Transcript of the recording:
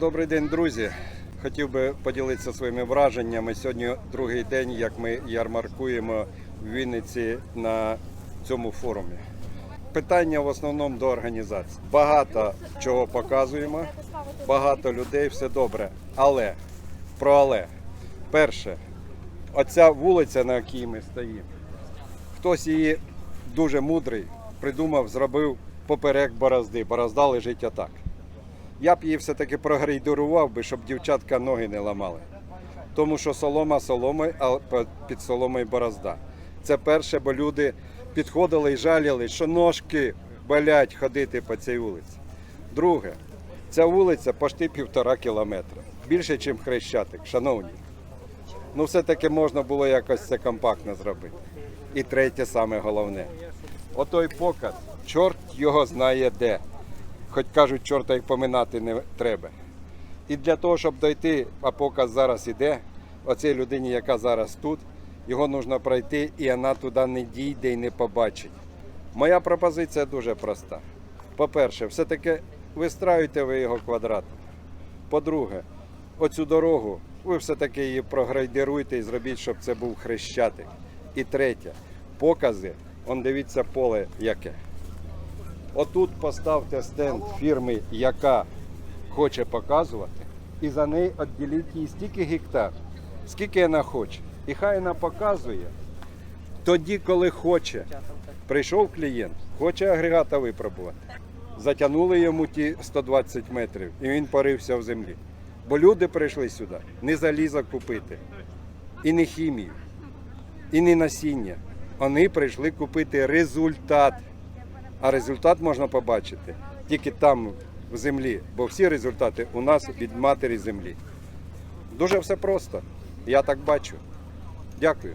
Добрий день, друзі. Хотів би поділитися своїми враженнями. Сьогодні другий день, як ми ярмаркуємо в Вінниці на цьому форумі. Питання в основному до організації. Багато чого показуємо, багато людей, все добре. Але про але. Перше, оця вулиця, на якій ми стоїмо, хтось її дуже мудрий придумав, зробив поперек борозди. Борозда лежить отак. Я б її все-таки прогрейдерував би, щоб дівчатка ноги не ламали. Тому що солома соломою, а під соломою борозда. Це перше, бо люди підходили і жаліли, що ножки болять ходити по цій вулиці. Друге, ця вулиця пошти півтора кілометра. Більше, ніж Хрещатик, шановні. Ну, все-таки можна було якось це компактно зробити. І третє, саме головне. Отой показ, чорт його знає де. Хоч кажуть, чорта як поминати не треба. І для того, щоб дойти, а показ зараз іде, оцій людині, яка зараз тут, його потрібно пройти, і вона туди не дійде і не побачить. Моя пропозиція дуже проста. По-перше, все-таки вистраюйте ви його квадратом. По-друге, оцю дорогу ви все-таки її прогрейдеруйте і зробіть, щоб це був хрещатик. І третє, покази, он дивіться поле яке. Отут поставте стенд фірми, яка хоче показувати, і за неї відділіть їй стільки гектар, скільки вона хоче. І хай вона показує тоді, коли хоче. Прийшов клієнт, хоче агрегата випробувати. Затягнули йому ті 120 метрів, і він порився в землі. Бо люди прийшли сюди не заліза купити, і не хімію, і не насіння. Вони прийшли купити результат. А результат можна побачити тільки там, в землі, бо всі результати у нас від матері землі. Дуже все просто. Я так бачу. Дякую.